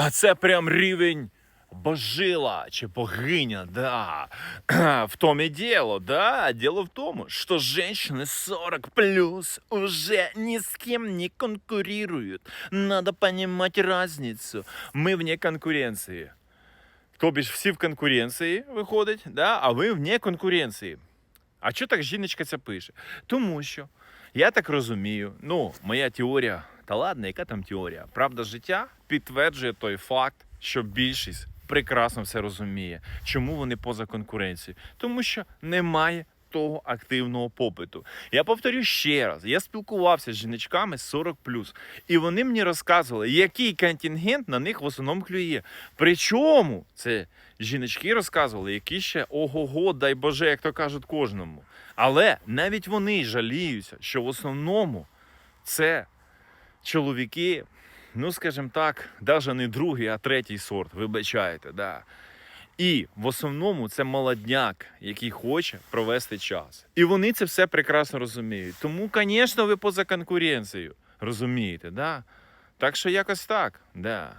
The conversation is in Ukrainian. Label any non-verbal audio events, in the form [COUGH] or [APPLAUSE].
А це прям рівень божила чи богиня, да. [CLEARS THROAT] В том и дело, да. Дело в том, что женщины 40 плюс уже ни с кем не конкурируют. Надо понимать разницу. Мы вне конкуренции. Тобі ж всі в конкуренції виходить, да? а ви вне конкуренції. А що так жіночка це пише? Тому що я так розумію, ну, моя теорія, та ладно, яка там теорія? Правда життя підтверджує той факт, що більшість прекрасно все розуміє. Чому вони поза конкуренцією? Тому що немає того активного попиту. Я повторю ще раз: я спілкувався з жіночками 40+, і вони мені розказували, який контингент на них в основному клює. Причому це жіночки розказували, які ще ого-го, дай Боже, як то кажуть кожному. Але навіть вони жаліються, що в основному це чоловіки, ну скажімо так, навіть не другий, а третій сорт, вибачаєте, да. І в основному це молодняк, який хоче провести час. І вони це все прекрасно розуміють. Тому, звісно, ви поза конкуренцією. Розумієте, да? Так що якось так, да.